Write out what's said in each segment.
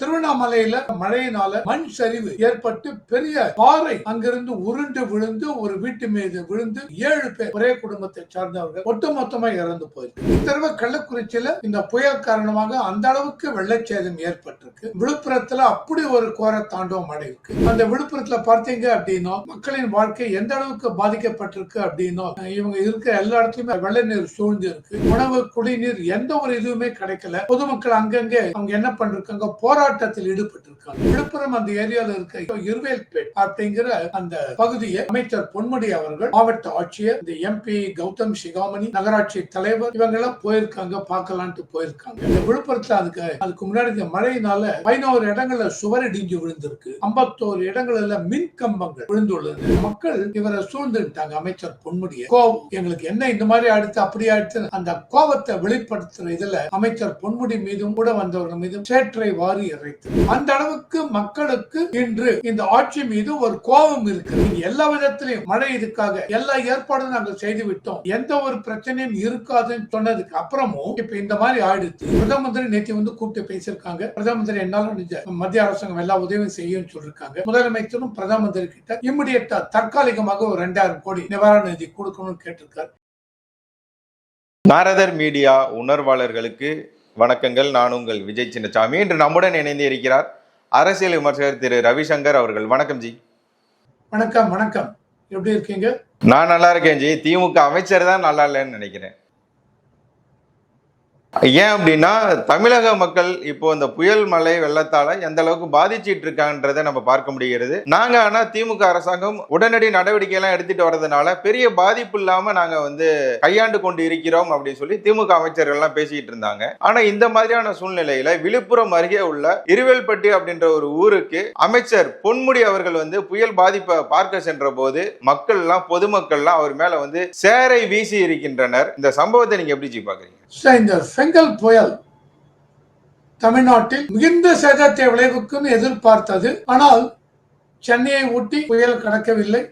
திருவண்ணாமலையில மழையினால மண் சரிவு ஏற்பட்டு பெரிய பாறை அங்கிருந்து உருண்டு விழுந்து ஒரு வீட்டு மீது விழுந்து ஏழு பேர் ஒரே குடும்பத்தை சார்ந்தவர்கள் ஒட்டுமொத்தமா இறந்து போயிருக்கு. இந்த கள்ளக்குறிச்சியில இந்த புயல் காரணமாக அந்த அளவுக்கு வெள்ளச்சேதம் ஏற்பட்டிருக்கு. விழுப்புரத்துல அப்படி ஒரு கோர தாண்டவம் அடையிருக்கு. அந்த விழுப்புரத்துல பார்த்தீங்க அப்படின்னா மக்களின் வாழ்க்கை எந்த அளவுக்கு பாதிக்கப்பட்டிருக்கு அப்படின்னா இவங்க இருக்கிற எல்லா இடத்துலயுமே வெள்ள நீர் சூழ்ந்து இருக்கு உணவு குடிநீர் எந்த ஒரு இதுவுமே கிடைக்கல. பொதுமக்கள் அங்கங்கே அவங்க என்ன பண்றாங்க போராட்டத்தில் ஈடுபட்டிருக்காங்க விழுப்புரம் அந்த ஏரியால இருக்க இருவேல்பேட் அப்படிங்கிற அந்த பகுதியை அமைச்சர் பொன்முடி அவர்கள் மாவட்ட ஆட்சியர் இந்த எம்பி கௌதம் சிகாமணி நகராட்சி தலைவர் இவங்க எல்லாம் போயிருக்காங்க பார்க்கலான்ட்டு போயிருக்காங்க. இந்த விழுப்புரத்துல அதுக்கு அதுக்கு முன்னாடி இந்த மழையினால பதினோரு இடங்கள்ல சுவர் இடிஞ்சு விழுந்திருக்கு. ஐம்பத்தோரு இடங்கள்ல மின் கம்பங்கள் விழுந்துள்ளது. மக்கள் இவரை சூழ்ந்துட்டாங்க அமைச்சர் பொன்முடியை. கோவம். எங்களுக்கு என்ன இந்த மாதிரி அடுத்து அப்படி அடுத்து அந்த கோபத்தை வெளிப்படுத்துற இதுல அமைச்சர் பொன்முடி மீதும் கூட வந்தவர்கள் மீதும் சேற்றை வாரி இறைத்து அந்த அளவுக்கு மக்களுக்கு இன்று இந்த ஆட்சி மீது ஒரு கோபம் இருக்கு எல்லா விதத்திலையும் மழை இதுக்காக எல்லா ஏற்பாடும் நாங்கள் செய்து விட்டோம் எந்த ஒரு பிரச்சனையும் இருக்காதுன்னு சொன்னதுக்கு அப்புறமும் இப்ப இந்த மாதிரி ஆயிடுச்சு. பிரதம மந்திரி நேற்று வந்து கூப்பிட்டு பேசியிருக்காங்க. பிரதம மந்திரி என்னால முடிஞ்ச மத்திய அரசாங்கம் எல்லா உதவியும் செய்யும் சொல்லிருக்காங்க முதலமைச்சரும் பிரதம மந்திரி கிட்ட இம்மிடியட்டா தற்காலிகமாக ஒரு ரெண்டாயிரம் கோடி நிவாரண நிதி கொடுக்கணும்னு கேட்டிருக்காரு. நாரதர் மீடியா உணர்வாளர்களுக்கு வணக்கங்கள். நான் உங்கள் விஜய் சின்னசாமி. இன்று நம்முடன் இணைந்து இருக்கிறார் அரசியல் விமர்சகர் திரு ரவிசங்கர் அவர்கள். வணக்கம் ஜி. வணக்கம் வணக்கம். எப்படி இருக்கீங்க? நான் நல்லா இருக்கேன் ஜி. திமுக அமைச்சர் தான் நல்லா இல்லைன்னு நினைக்கிறேன். ஏன் அப்படின்னா தமிழக மக்கள் இப்போ இந்த புயல் மழை வெள்ளத்தால எந்த அளவுக்கு பாதிச்சிட்டு இருக்காங்கன்றதை நம்ம பார்க்க முடிகிறது. நாங்க ஆனா திமுக அரசாங்கம் உடனடி நடவடிக்கை எல்லாம் எடுத்துட்டு வர்றதுனால பெரிய பாதிப்பு இல்லாம நாங்க வந்து கையாண்டு கொண்டு இருக்கிறோம் அப்படின்னு சொல்லி திமுக அமைச்சர்கள் எல்லாம் பேசிட்டு இருந்தாங்க. ஆனா இந்த மாதிரியான சூழ்நிலையில விழுப்புரம் அருகே உள்ள இருவேல்பட்டி அப்படின்ற ஒரு ஊருக்கு அமைச்சர் பொன்முடி அவர்கள் வந்து புயல் பாதிப்பை பார்க்க சென்ற போது மக்கள் எல்லாம் பொதுமக்கள் எல்லாம் அவர் மேல வந்து சேரை வீசி இருக்கின்றனர். இந்த சம்பவத்தை நீங்க எப்படி பாக்குறீங்க பெங்கல் புயல் தமிழ்நாட்டில் மிகுந்த சேதத்தை விளைவுக்கும் எதிர்பார்த்தது. ஆனால் சென்னையை ஒட்டி புயல் கடக்கவில்லை.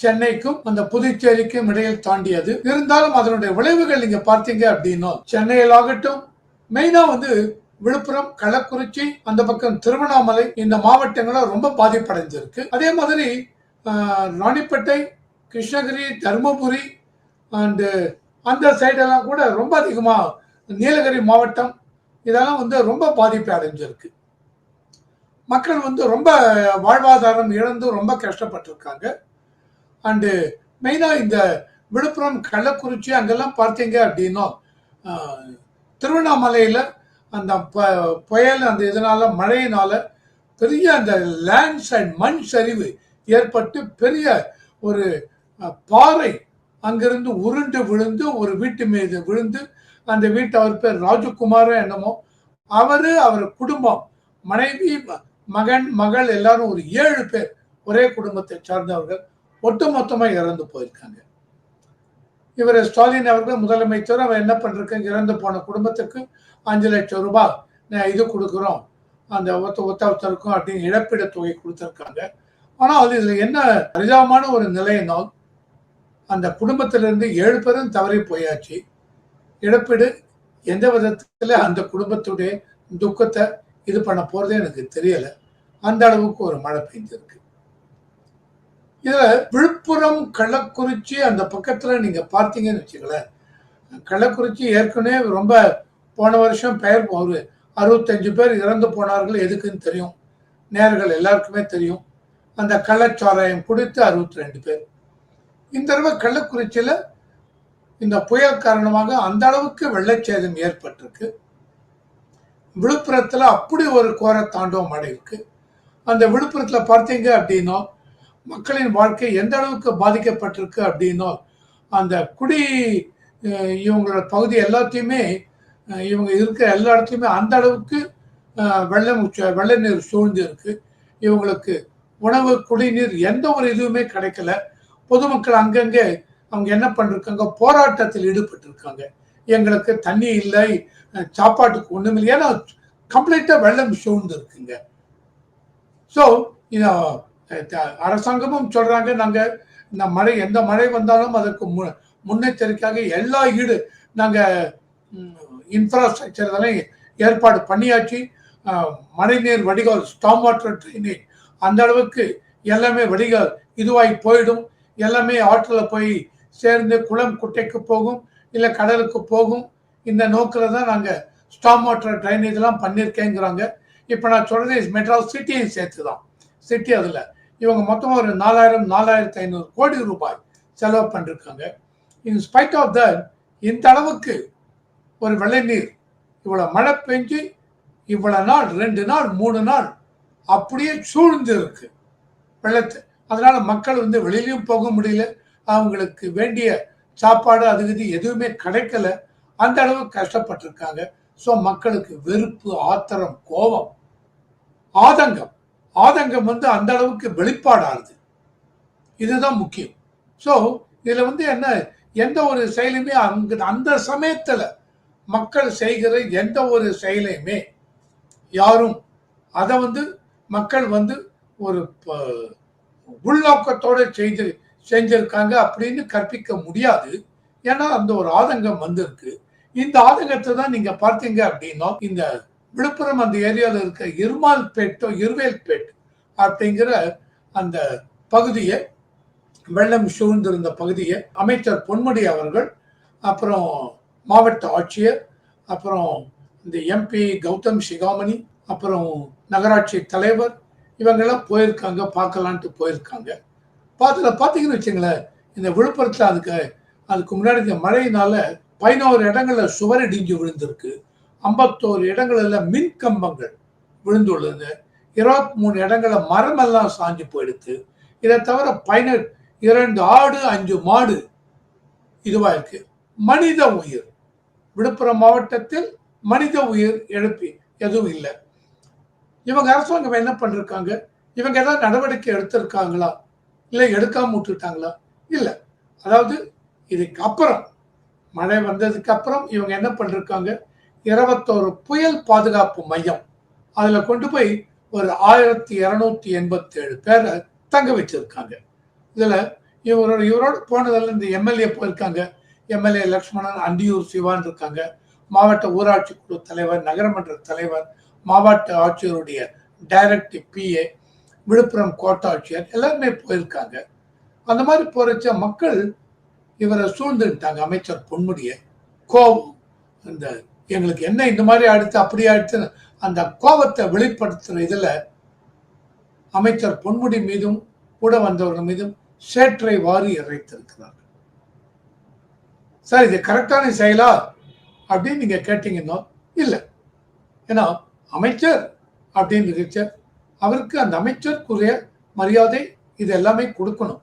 சென்னைக்கும் அந்த புதுச்சேரிக்கும் இடையில் தாண்டியது. இருந்தாலும் அதனுடைய விளைவுகள் நீங்க பார்த்தீங்க அப்படின்னா சென்னையில் ஆகட்டும் மெயினா வந்து விழுப்புரம் கள்ளக்குறிச்சி அந்த பக்கம் திருவண்ணாமலை இந்த மாவட்டங்களும் ரொம்ப பாதிப்படைஞ்சிருக்கு. அதே மாதிரி ராணிப்பேட்டை கிருஷ்ணகிரி தருமபுரி அண்டு அந்த சைடெல்லாம் கூட ரொம்ப அதிகமாக நீலகிரி மாவட்டம் இதெல்லாம் வந்து ரொம்ப பாதிப்பு அடைஞ்சிருக்கு. மக்கள் வந்து ரொம்ப வாழ்வாதாரம் இழந்து ரொம்ப கஷ்டப்பட்டிருக்காங்க. அண்டு மெயினாக இந்த விழுப்புரம் கள்ளக்குறிச்சி அங்கெல்லாம் பார்த்தீங்க அப்படின்னா திருவண்ணாமலையில் அந்த ப- புயல் அந்த இதனால மழையினால பெரிய அந்த லேண்ட்ஸ்லைட் மண் சரிவு ஏற்பட்டு பெரிய ஒரு பாறை அங்கிருந்து உருண்டு விழுந்து ஒரு வீட்டு மீது விழுந்து அந்த வீட்டு அவர் பேர் ராஜகுமாரோ என்னமோ அவர் அவர் குடும்பம் மனைவி ம- மகன் மகள் எல்லாரும் ஒரு ஏழு பேர் ஒரே குடும்பத்தை சார்ந்தவர்கள் ஒட்டுமொத்தமாக இறந்து போயிருக்காங்க. இவர் ஸ்டாலின் அவர்கள் முதலமைச்சர் அவர் என்ன பண்றாங்க இறந்து போன குடும்பத்துக்கு அஞ்சு லட்சம் ரூபாய் நான் இது கொடுக்குறோம். அந்த ஒத்த ஒத்தவத்தருக்கும் அப்படின்னு இழப்பீடு தொகை கொடுத்துருக்காங்க. ஆனால் அது இதில் என்ன அரிதாமான ஒரு நிலையினால் அந்த குடும்பத்திலிருந்து ஏழு பேரும் தவறி போயாச்சு. இழப்பீடு எந்த விதத்தில் அந்த குடும்பத்துடைய துக்கத்தை இது பண்ண போகிறது எனக்கு தெரியலை. அந்த அளவுக்கு ஒரு மழை பெய்ஞ்சிருக்கு இதில் விழுப்புரம் கள்ளக்குறிச்சி அந்த பக்கத்தில் நீங்கள் பார்த்தீங்கன்னு வச்சுங்களேன் கள்ளக்குறிச்சி ஏற்கனவே ரொம்ப போன வருஷம் பெயர் ஒரு அறுபத்தஞ்சு பேர் இறந்து போனார்கள். எதுக்குன்னு தெரியும். நேர்கள் எல்லாருக்குமே தெரியும். அந்த கள்ளச்சாராயம் குடித்து அறுபத்தி ரெண்டு பேர். இந்த தடவை கள்ளக்குறிச்சியில் இந்த புயல் காரணமாக அந்த அளவுக்கு வெள்ளச்சேதம் ஏற்பட்டிருக்கு. விழுப்புரத்தில் அப்படி ஒரு கோர தாண்டவம் அடையிருக்கு. அந்த விழுப்புரத்தில் பார்த்தீங்க அப்படின்னா மக்களின் வாழ்க்கை எந்த அளவுக்கு பாதிக்கப்பட்டிருக்கு அப்படின்னா அந்த குடி இவங்களோட பகுதி எல்லாத்தையுமே இவங்க இருக்கிற எல்லா இடத்துலையுமே அந்த அளவுக்கு வெள்ளம் வெள்ள நீர் சூழ்ந்து இருக்கு இவங்களுக்கு உணவு குடிநீர் எந்த ஒரு இதுவுமே கிடைக்கல. பொதுமக்கள் அங்கங்கே அவங்க என்ன பண்ணிருக்காங்க? போராட்டத்தில் ஈடுபட்டிருக்காங்க. எங்களுக்கு தண்ணி இல்லை சாப்பாட்டுக்கு ஒன்றும் இல்லை. ஏன்னா கம்ப்ளீட்டாக வெள்ளம் சூழ்ந்து இருக்குங்க ஸோ அரசாங்கமும் சொல்றாங்க நாங்க இந்த மழை எந்த மழை வந்தாலும் அதற்கு மு- முன்னெச்சரிக்கையாக எல்லா ஈடு நாங்க இன்ஃப்ராஸ்ட்ரக்சர் இதெல்லாம் ஏற்பாடு பண்ணியாச்சு. மழைநீர் வடிகால் ஸ்டாம் வாட்டர் ட்ரைனேஜ் அந்த அளவுக்கு எல்லாமே வடிகால் இதுவாகி போயிடும். எல்லாமே ஆற்றில் போய் சேர்ந்து குளம் குட்டைக்கு போகும் இல்லை கடலுக்கு போகும். இந்த நோக்கில் தான் நாங்கள் ஸ்டாம் வாட்டர் ட்ரைனேஜ்லாம் பண்ணியிருக்கேங்கிறாங்க இப்போ நான் சொல்றது மெட்ராஸ் சிட்டியும் சேர்த்து தான் சிட்டி அதில். இவங்க மொத்தம் ஒரு நாலாயிரம் நாலாயிரத்தி ஐநூறு கோடி ரூபாய் செலவு பண்ணிருக்காங்க. இன் ஸ்பைட் ஆஃப் த இந்த அளவுக்கு ஒரு வெள்ளை நீர் இவ்வளோ மழை பெஞ்சு இவ்வளோ நாள் ரெண்டு நாள் மூணு நாள் அப்படியே சூழ்ந்து இருக்கு. வெள்ளத்தை அதனால மக்கள் வந்து வெளியிலையும் போக முடியல. அவங்களுக்கு வேண்டிய சாப்பாடு அது இது எதுவுமே கிடைக்கல. அந்த அளவுக்கு கஷ்டப்பட்டிருக்காங்க. ஸோ மக்களுக்கு வெறுப்பு ஆத்திரம் கோபம் ஆதங்கம். ஆதங்கம் வந்து அந்த அளவுக்கு வெளிப்பாடாகுது. இதுதான் முக்கியம். ஸோ இதில் வந்து என்ன எந்த ஒரு செயலுமே அங்கு அந்த சமயத்தில் மக்கள் செய்கிற எந்த ஒரு செயலையுமே யாரும் அதை வந்து மக்கள் வந்து ஒரு ப- செய்து செஞ்சிருக்காங்க அப்படின்னு கற்பிக்க முடியாது. ஏன்னா அந்த ஒரு ஆதங்கம் வந்திருக்கு. இந்த ஆதங்கத்தை தான் நீங்க பார்த்தீங்க அப்படின்னா இந்த விழுப்புரம் அந்த ஏரியாவில் இருக்க இருமால்பேட்டோ இருவேல்பேட் அப்படிங்கிற அந்த பகுதியை வெள்ளம் சூழ்ந்திருந்த பகுதியை அமைச்சர் பொன்முடி அவர்கள் அப்புறம் மாவட்ட ஆட்சியர் அப்புறம் இந்த எம்பி கௌதம் சிகாமணி அப்புறம் நகராட்சி தலைவர் இவங்கெல்லாம் போயிருக்காங்க பார்க்கலான்ட்டு போயிருக்காங்க. பார்த்துல பார்த்தீங்கன்னு வச்சுங்களேன் இந்த விழுப்புரத்தில் அதுக்கு அதுக்கு முன்னாடி இந்த மழையினால பதினோரு இடங்களில் சுவர் இடிஞ்சு விழுந்திருக்கு. ஐம்பத்தோரு இடங்களில் மின் கம்பங்கள் விழுந்துள்ளது. இருபத்தி மூணு இடங்களில் மரமெல்லாம் சாஞ்சு போயிடுது. இதை தவிர பயனர் இரண்டு ஆடு அஞ்சு மாடு இதுவாக இருக்கு. மனித உயிர். விழுப்புரம் மாவட்டத்தில் மனித உயிர் எழுப்பி எதுவும் இல்லை. இவங்க அரசாங்கம் என்ன பண்ணிருக்காங்க? இவங்க ஏதாவது நடவடிக்கை எடுத்திருக்காங்களா? இல்லை எடுக்காம விட்டுட்டாங்களா இல்லை. அதாவது இதுக்கு அப்புறம் மழை வந்ததுக்கு அப்புறம் இவங்க என்ன பண்ணிருக்காங்க? இருபத்தோரு புயல் பாதுகாப்பு மையம். அதில் கொண்டு போய் ஒரு ஆயிரத்தி இரநூத்தி எண்பத்தி ஏழு பேரை தங்க வச்சிருக்காங்க. இதில் இவரோட இவரோட போனதில் இந்த எம்எல்ஏ போயிருக்காங்க. எம்எல்ஏ லக்ஷ்மணன் அண்டியூர் சிவான் இருக்காங்க. மாவட்ட ஊராட்சி குழு தலைவர் நகரமன்ற தலைவர் மாவட்ட ஆட்சியருடைய டைரக்ட் பிஏ விழுப்புரம் கோட்டாட்சியர் எல்லாருமே போயிருக்காங்க. அந்த மாதிரி போறச்ச மக்கள் இவரை சூழ்ந்துட்டாங்க. அமைச்சர் பொன்முடிய. கோபம். இந்த எங்களுக்கு என்ன இந்த மாதிரி அடுத்து அப்படி அடுத்து அந்த கோபத்தை வெளிப்படுத்துற இதில் அமைச்சர் பொன்முடி மீதும் கூட வந்தவர்கள் மீதும் சேற்றை வாரி இறைத்திருக்கிறார்கள். சார் இது கரெக்டான செயலா அப்படின்னு நீங்க கேட்டீங்கன்னா இல்லை. ஏன்னா அமைச்சர் அப்படின்னு இருக்க அவருக்கு அந்த அமைச்சருக்குரிய மரியாதை இது எல்லாமே கொடுக்கணும்.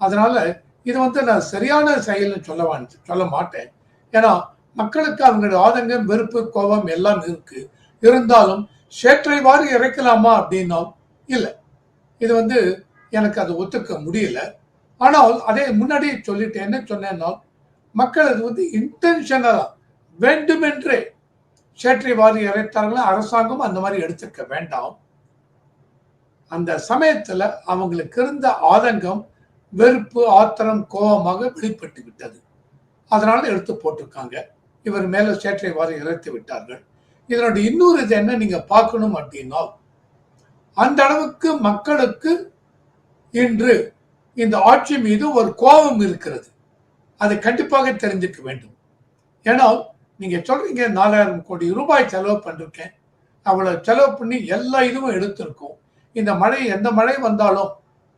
அதனால இது வந்து நான் சரியான செயல்னு சொல்ல சொல்ல மாட்டேன். ஏன்னா மக்களுக்கு அவங்களுடைய ஆதங்கம் வெறுப்பு கோபம் எல்லாம் இருக்கு. இருந்தாலும் சேற்றை வாரி இறைக்கலாமா அப்படின்னா இல்லை. இது வந்து எனக்கு அது ஒத்துக்க முடியல. ஆனால் அதே முன்னாடியே சொல்லிட்டு என்ன சொன்னேன்னா மக்கள் அது வந்து இன்டென்ஷனலா வேண்டுமென்றே சேற்றை வாரி இறைத்தார்களா அரசாங்கம் அந்த மாதிரி எடுத்துக்க வேண்டாம். அந்த சமயத்துல அவங்களுக்கு இருந்த ஆதங்கம் வெறுப்பு ஆத்திரம் கோபமாக வெளிப்பட்டு விட்டது. அதனால எடுத்து போட்டிருக்காங்க. இவர் மேல சேற்றை வாரி இறைத்து விட்டார்கள். இதனுடைய இன்னொரு இது என்ன நீங்க பார்க்கணும் அப்படின்னா அந்த அளவுக்கு மக்களுக்கு இன்று இந்த ஆட்சி மீது ஒரு கோபம் இருக்கிறது. அதை கண்டிப்பாக தெரிஞ்சுக்க வேண்டும். ஏன்னா நீங்க சொல்றீங்க நாலாயிரம் கோடி ரூபாய் செலவு பண்ணிருக்கேன். அவ்வளவு செலவு பண்ணி எல்லா இதுவும் எடுத்திருக்கோம். இந்த மழை எந்த மழை வந்தாலும்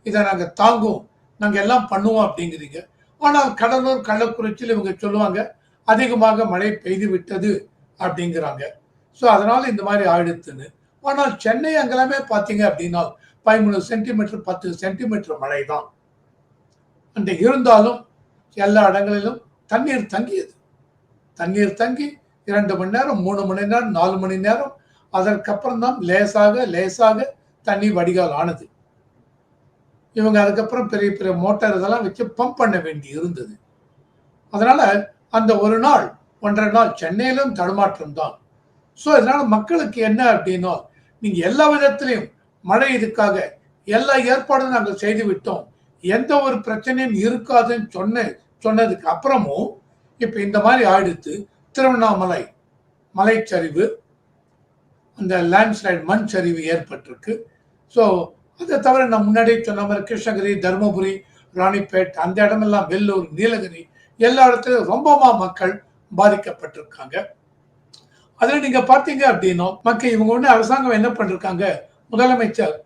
இதை நாங்கள் தாங்குவோம். நாங்கள் எல்லாம் பண்ணுவோம் அப்படிங்கிறீங்க. ஆனால் கடலூர் கள்ளக்குறிச்சியில் இவங்க சொல்லுவாங்க அதிகமாக மழை பெய்து விட்டது அப்படிங்கிறாங்க. ஸோ அதனால் இந்த மாதிரி ஆயிடுத்துன்னு ஆனால் சென்னை அங்கெல்லாமே பார்த்தீங்க அப்படின்னா பதிமூணு சென்டிமீட்டர் பத்து சென்டிமீட்டர் மழை தான் அந்த இருந்தாலும் எல்லா இடங்களிலும் தண்ணீர் தங்கியது. தண்ணீர் தங்கி இரண்டு மணி நேரம் மூணு மணி நேரம் நாலு மணி நேரம். அதற்கப்புறம் தான் லேசாக லேசாக தண்ணி வடிகால் ஆனது. இவங்க அதுக்கப்புறம் பெரிய பெரிய மோட்டார் இதெல்லாம் வச்சு பம்ப் பண்ண வேண்டி இருந்தது. அதனால அந்த ஒரு நாள் ஒன்றரை நாள் சென்னையிலும் தடுமாற்றம் தான். ஸோ இதனால மக்களுக்கு என்ன அப்படின்னா நீங்க எல்லா விதத்திலையும் மழை இதுக்காக எல்லா ஏற்பாடும் நாங்கள் செய்து விட்டோம். எந்த ஒரு பிரச்சனையும் இருக்காதுன்னு சொன்ன சொன்னதுக்கு அப்புறமும் இப்போ இந்த மாதிரி ஆயிடுத்து திருவண்ணாமலை மலைச்சரிவு அந்த லேண்ட்ஸ்லைட் மண் சரிவு ஏற்பட்டிருக்கு. ஸோ அதை தவிர நான் முன்னாடி சொன்ன மாதிரி கிருஷ்ணகிரி தருமபுரி ராணிப்பேட் அந்த இடமெல்லாம் வெள்ளூர் நீலகிரி எல்லா இடத்துலையும் ரொம்பமா மக்கள் பாதிக்கப்பட்டிருக்காங்க. அதில் நீங்கள் பார்த்தீங்க அப்படின்னா மக்கள் இவங்க ஒன்று அரசாங்கம் என்ன பண்ணிருக்காங்க? முதலமைச்சர்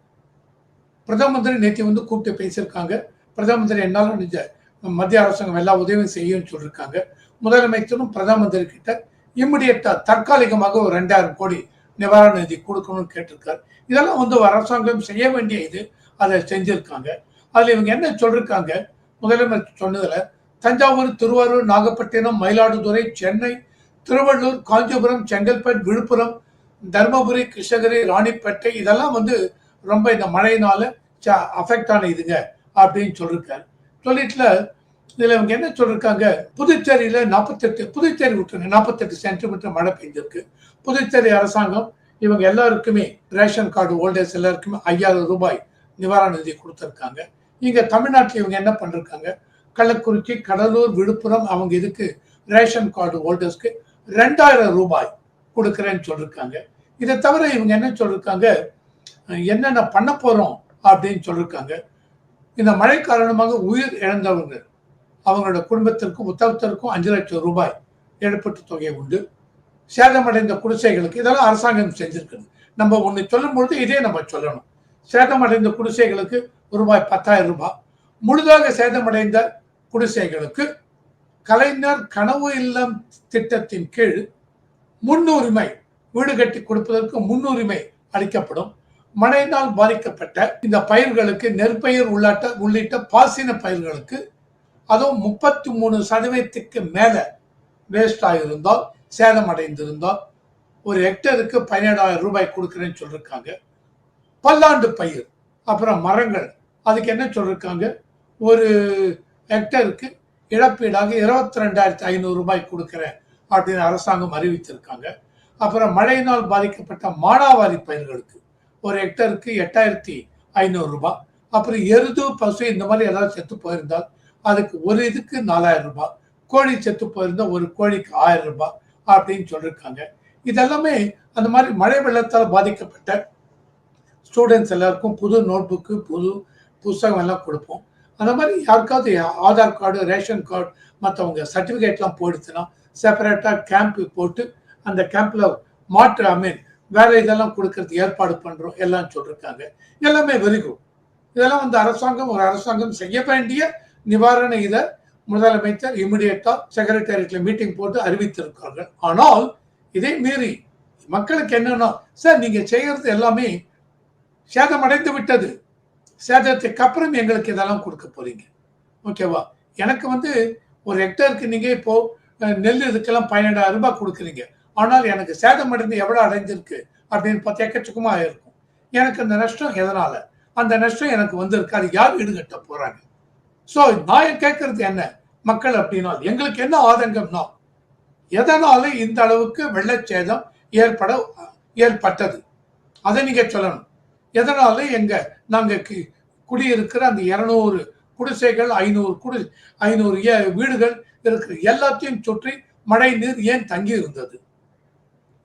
பிரதம மந்திரி நேற்று வந்து கூப்பிட்டு பேசியிருக்காங்க. பிரதம மந்திரி என்னால் நிஜ மத்திய அரசாங்கம் எல்லா உதவியும் செய்யும்னு சொல்லியிருக்காங்க முதலமைச்சரும் பிரதம மந்திரி கிட்ட இம்மிடியட்டாக தற்காலிகமாக ஒரு ரெண்டாயிரம் கோடி நிவாரண நிதி கொடுக்கணும்னு கேட்டிருக்காரு. இதெல்லாம் வந்து அரசாங்கம் செய்ய வேண்டிய இது. அதை செஞ்சிருக்காங்க. அதில் இவங்க என்ன சொல்லியிருக்காங்க முதலமைச்சர் சொன்னதில் தஞ்சாவூர் திருவாரூர் நாகப்பட்டினம் மயிலாடுதுறை சென்னை திருவள்ளூர் காஞ்சிபுரம் செங்கல்பேட் விழுப்புரம் தருமபுரி கிருஷ்ணகிரி ராணிப்பேட்டை இதெல்லாம் வந்து ரொம்ப இந்த மழையினால அஃபெக்ட் ஆன இதுங்க அப்படின்னு சொல்லியிருக்காரு சொல்லிட்டுல இதுல இவங்க என்ன சொல்லியிருக்காங்க புதுச்சேரியில நாற்பத்தெட்டு புதுச்சேரி விட்டுருங்க நாற்பத்தெட்டு சென்டிமீட்டர் மழை பெஞ்சிருக்கு. புதுச்சேரி அரசாங்கம் இவங்க எல்லாருக்குமே ரேஷன் கார்டு ஓல்டேஜ் எல்லாருக்குமே ஐயாயிரம் ரூபாய் நிவாரண நிதி கொடுத்துருக்காங்க. இங்க தமிழ்நாட்டில் இவங்க என்ன பண்ணிருக்காங்க கள்ளக்குறிச்சி கடலூர் விழுப்புரம் அவங்க இதுக்கு ரேஷன் கார்டு ஹோல்டர்ஸ்க்கு ரெண்டாயிரம் ரூபாய் கொடுக்குறேன்னு சொல்லிருக்காங்க. இதை தவிர இவங்க என்ன சொல்லியிருக்காங்க என்னென்ன பண்ண போகிறோம் அப்படின்னு சொல்லிருக்காங்க. இந்த மழை காரணமாக உயிர் இழந்தவங்க. அவங்களோட குடும்பத்திற்கும் உத்தவத்திற்கும் அஞ்சு லட்சம் ரூபாய் இழப்பீட்டு தொகை உண்டு. சேதமடைந்த குடிசைகளுக்கு இதெல்லாம் அரசாங்கம் செஞ்சிருக்குது. நம்ம ஒன்று சொல்லும் பொழுது இதே நம்ம சொல்லணும். சேதமடைந்த குடிசைகளுக்கு ரூபாய் பத்தாயிரம் ரூபாய். முழுதாக சேதமடைந்த குடிசைகளுக்கு கலைஞர் கனவு இல்லம் திட்டத்தின் கீழ் முன்னுரிமை வீடு கட்டி கொடுப்பதற்கு முன்னுரிமை அளிக்கப்படும். மழையினால் பாதிக்கப்பட்ட இந்த பயிர்களுக்கு நெற்பயிர் உள்ளாட்ட உள்ளிட்ட பாசின பயிர்களுக்கு அதுவும் முப்பத்தி மூணு சதவீதத்துக்கு மேல வேஸ்ட் ஆகியிருந்தால் சேதம் அடைந்திருந்தால் ஒரு ஹெக்டருக்கு பதினேழாயிரம் ரூபாய் கொடுக்குறேன்னு சொல்லியிருக்காங்க பல்லாண்டு பயிர் அப்புறம் மரங்கள் அதுக்கு என்ன சொல்லியிருக்காங்க ஒரு ஹெக்டருக்கு இழப்பீடாக இருபத்தி ரெண்டாயிரத்தி ஐநூறு ரூபாய் கொடுக்குறேன் அப்படின்னு அரசாங்கம் அறிவித்திருக்காங்க. அப்புறம் மழையினால் பாதிக்கப்பட்ட மானாவாரி பயிர்களுக்கு ஒரு ஹெக்டருக்கு எட்டாயிரத்தி ஐநூறு ரூபாய். அப்புறம் எருது பசு இந்த மாதிரி ஏதாவது செத்து போயிருந்தால் அதுக்கு ஒரு இதுக்கு நாலாயிரம் ரூபாய் கோழி செத்து போயிருந்தா ஒரு கோழிக்கு ஆயிரம் ரூபாய் அப்படின்னு சொல்லியிருக்காங்க இதெல்லாமே அந்த மாதிரி மழை வெள்ளத்தால் பாதிக்கப்பட்ட ஸ்டூடெண்ட்ஸ் எல்லாருக்கும் புது நோட் புக்கு புது புஸ்தகம் எல்லாம் கொடுப்போம். அந்த மாதிரி யாருக்காவது ஆதார் கார்டு ரேஷன் கார்டு மற்றவங்க சர்டிஃபிகேட்லாம் போயிடுச்சுன்னா செப்பரேட்டாக கேம்ப் போட்டு அந்த கேம்பில் மாற்று ஐ மீன் வேற இதெல்லாம் கொடுக்கறதுக்கு ஏற்பாடு பண்ணுறோம் எல்லாம் சொல்லியிருக்காங்க எல்லாமே வெரி குட் இதெல்லாம் வந்து அரசாங்கம் ஒரு அரசாங்கம் செய்ய வேண்டிய நிவாரண இதை முதலமைச்சர் இமிடியேட்டா செக்ரட்டேரியட்ல மீட்டிங் போட்டு அறிவித்திருக்கார்கள். ஆனால் இதை மீறி மக்களுக்கு என்னன்னா சார் நீங்க செய்யறது எல்லாமே சேதமடைந்து விட்டது. சேதத்துக்கு அப்புறம் எங்களுக்கு இதெல்லாம் கொடுக்க போறீங்க. ஓகேவா எனக்கு வந்து ஒரு ஹெக்டருக்கு நீங்க இப்போ நெல் இதுக்கெல்லாம் பன்னெண்டாயிரம் ரூபாய் கொடுக்குறீங்க. ஆனால் எனக்கு சேதம் அடைந்து எவ்வளோ அடைஞ்சிருக்கு? அப்படின்னு பார்த்து எக்கச்சக்கமாக இருக்கும். எனக்கு அந்த நஷ்டம் எதனால? அந்த நஷ்டம் எனக்கு வந்திருக்கு. அது யார் ஈடுகட்ட போறாங்க? ஸோ நான் கேட்கறது என்ன? மக்கள் அப்படின்னா எங்களுக்கு என்ன ஆதங்கம்னா எதனால இந்த அளவுக்கு வெள்ளச்சேதம் ஏற்பட ஏற்பட்டது? அதை நீங்க சொல்லணும். எதனால எங்க நாங்க குடியிருக்கிற அந்த இருநூறு குடிசைகள் ஐநூறு குடி ஐநூறு ஏ- வீடுகள் இருக்கிற எல்லாத்தையும் சுற்றி மழை நீர் ஏன் தங்கி இருந்தது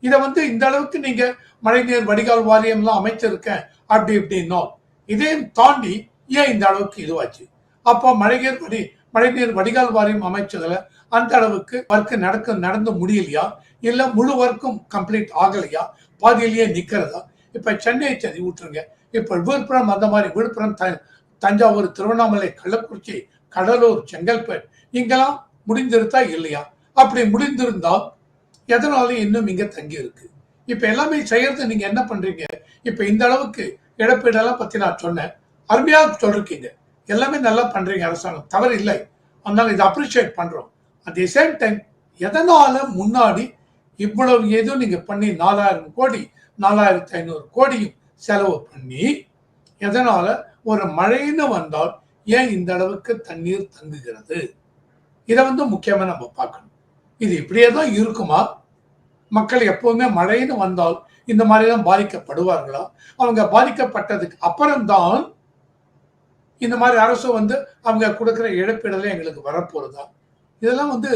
இதை வந்து இந்த அளவுக்கு நீங்க மழைநீர் வடிகால் வாரியம்லாம் அமைச்சிருக்கேன் அப்படி இப்படின்னோ இதையும் தாண்டி ஏன் இந்த அளவுக்கு இதுவாச்சு? அப்போ மழைநீர் வடி மழைநீர் வடிகால் வாரியம் அமைச்சதுல அந்த அளவுக்கு ஒர்க் நடக்க நடந்து முடியலையா? இல்ல முழு ஒர்க்கும் கம்ப்ளீட் ஆகலையா? பாதியிலேயே நிக்கிறதா? இப்ப சென்னையை சரி விட்டுருங்க இப்ப விழுப்புரம் அந்த மாதிரி விழுப்புரம் த- தஞ்சாவூர் திருவண்ணாமலை கள்ளக்குறிச்சி கடலூர் செங்கல்பேட் இங்கெல்லாம் முடிந்திருந்தா இல்லையா? அப்படி முடிந்திருந்தால் எதனால இன்னும் இங்க தங்கி இருக்கு இப்ப எல்லாமே செய்யறது நீங்க என்ன பண்றீங்க? இப்ப இந்த அளவுக்கு இழப்பீடெல்லாம் பத்தி நான் சொன்னேன். அருமையாக சொல்லிருக்கீங்க. எல்லாமே நல்லா பண்றீங்க அரசாங்கம். தவறு இல்லை. அதனால இதை அப்ரிஷியேட் பண்றோம். அட் தி சேம் டைம் எதனால முன்னாடி இவ்வளவு ஏதோ நீங்க பண்ணி நாலாயிரம் கோடி நாலாயிரத்தி ஐநூறு கோடியும் செலவு பண்ணி எதனால ஒரு மழைன்னு வந்தால் ஏன் இந்த அளவுக்கு தண்ணீர் தங்குகிறது? இதை வந்து முக்கியமாக நம்ம பார்க்கணும். இது இப்படியே தான் இருக்குமா? மக்கள் எப்பவுமே மழைன்னு வந்தால் இந்த மாதிரி தான் பாதிக்கப்படுவார்களா? அவங்க பாதிக்கப்பட்டதுக்கு அப்புறம்தான் இந்த மாதிரி அரசு வந்து அவங்க கொடுக்குற இழப்பீடுல எங்களுக்கு வரப்போறதா? இதெல்லாம் வந்து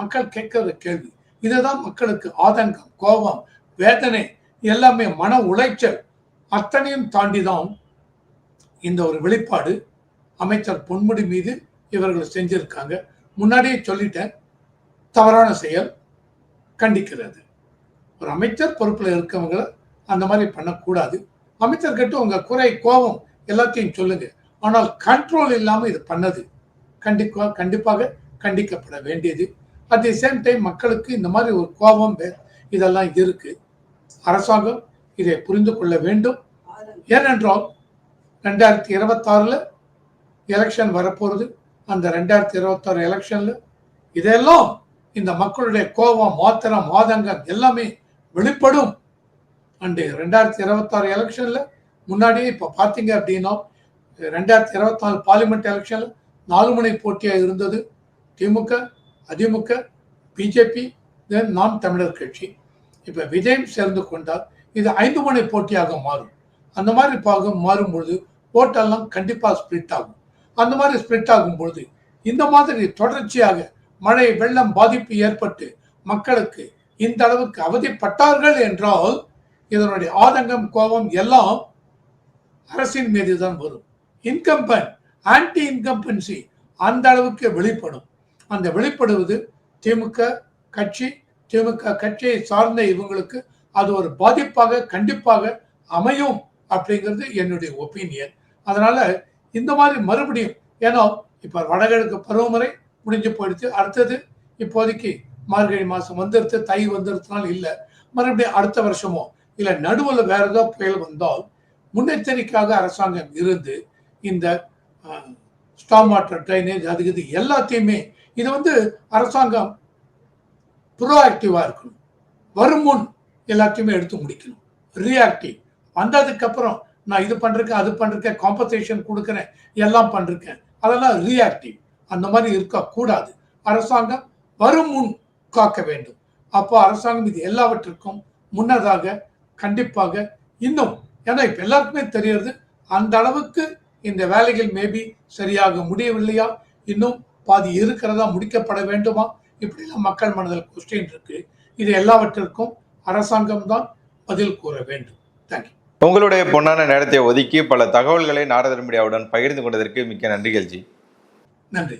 மக்கள் கேட்கிற கேள்வி. இதுதான் மக்களுக்கு ஆதங்கம் கோபம் வேதனை எல்லாமே மன உளைச்சல். அத்தனையும் தாண்டி தான் இந்த ஒரு வெளிப்பாடு அமைச்சர் பொன்முடி மீது இவர்கள் செஞ்சிருக்காங்க. முன்னாடியே சொல்லிட்டேன் தவறான செயல் கண்டிக்கிறது. ஒரு அமைச்சர் பொறுப்பில் இருக்கவங்களை அந்த மாதிரி பண்ணக்கூடாது. அமைச்சர் கிட்ட உங்க குறை கோபம் எல்லாத்தையும் சொல்லுங்க. ஆனால் கண்ட்ரோல் இல்லாமல் இது பண்ணது. கண்டிப்பாக கண்டிப்பாக கண்டிக்கப்பட வேண்டியது. அட் தி சேம் டைம் மக்களுக்கு இந்த மாதிரி ஒரு கோபம் வே- இதெல்லாம் இருக்கு. அரசாங்கம் இதை புரிந்து கொள்ள வேண்டும். ஏனென்றால் ரெண்டாயிரத்தி இருபத்தாறில் எலெக்ஷன் வரப்போகிறது அந்த ரெண்டாயிரத்தி இருபத்தாறு எலெக்ஷனில் இதெல்லாம் இந்த மக்களுடைய கோபம் மாத்திரம் மாதங்கம் எல்லாமே வெளிப்படும். அண்டு ரெண்டாயிரத்தி இருபத்தாறு எலெக்ஷனில் முன்னாடியே இப்போ பார்த்தீங்க அப்படின்னா ரெண்டாயிரத்தி இருபத்தி நாலு பார்லிமெண்ட் எலெக்ஷனில் நாலு முனை போட்டியாக இருந்தது. திமுக அதிமுக பிஜேபி தென் நாம் தமிழர் கட்சி. இப்போ விஜயம் சேர்ந்து கொண்டால் இது ஐந்து முனை போட்டியாக மாறும். அந்த மாதிரி பாகம் மாறும் பொழுது ஓட்டெல்லாம் கண்டிப்பாக ஸ்ப்ளிட் ஆகும். அந்த மாதிரி ஸ்ப்ளிட் ஆகும் பொழுது இந்த மாதிரி தொடர்ச்சியாக மழை வெள்ளம் பாதிப்பு ஏற்பட்டு மக்களுக்கு இந்த அளவுக்கு அவதிப்பட்டார்கள் என்றால் இதனுடைய ஆதங்கம் கோபம் எல்லாம் அரசின் மீது தான் வரும். இன்கம்பன் ஆன்டி இன்கம்பன்சி அந்த அளவுக்கு வெளிப்படும். அந்த வெளிப்படுவது திமுக கட்சி திமுக கட்சியை சார்ந்த இவங்களுக்கு அது ஒரு பாதிப்பாக கண்டிப்பாக அமையும் அப்படிங்கிறது என்னுடைய ஒப்பீனியன் அதனால இந்த மாதிரி மறுபடியும் ஏன்னா இப்ப வடகிழக்கு பருவமழை முடிஞ்சு போயிடுச்சு. அடுத்தது இப்போதைக்கு மார்கழி மாசம் வந்துருத்து தை வந்துருச்சுனால இல்லை. மறுபடியும் அடுத்த வருஷமோ இல்லை நடுவில் வேற ஏதோ புயல் வந்தால் முன்னெச்சரிக்கையாக அரசாங்கம் இருந்து இந்த ஸ்டாம் வாட்டர் ட்ரைனேஜ் அதுக்கு இது எல்லாத்தையுமே இது வந்து அரசாங்கம் ப்ரோஆக்டிவாக இருக்கணும். வரும் முன் எல்லாத்தையுமே எடுத்து முடிக்கணும். ரியாக்டிவ் வந்ததுக்கப்புறம் நான் இது பண்ணிருக்கேன் அது பண்ணுறேன் காம்பன்சேஷன் கொடுக்குறேன் எல்லாம் பண்ணிருக்கேன் அதெல்லாம் ரியாக்டிவ் அந்த மாதிரி இருக்கக்கூடாது. அரசாங்கம் வரும் முன் காக்க வேண்டும். அப்போ அரசாங்கம் இது எல்லாவற்றிற்கும் முன்னதாக கண்டிப்பாக இன்னும். ஏன்னா இப்போ எல்லாருக்குமே தெரியறது அந்த அளவுக்கு இந்த வேலைகள் மேபி சரியாக முடியவில்லையா? இன்னும் பாதி இருக்கிறதா முடிக்கப்பட வேண்டுமா? இப்படிலாம் மக்கள் மனதில் கொஸ்டின் இருக்கு. இது எல்லாவற்றிற்கும் அரசாங்கம் தான் பதில் கூற வேண்டும். தேங்க்யூ உங்களுடைய பொன்னான நேரத்தை ஒதுக்கி பல தகவல்களை நாரதர் மீடியாவுடன் பகிர்ந்து கொண்டதற்கு மிக்க நன்றிகள் ஜி நன்றி.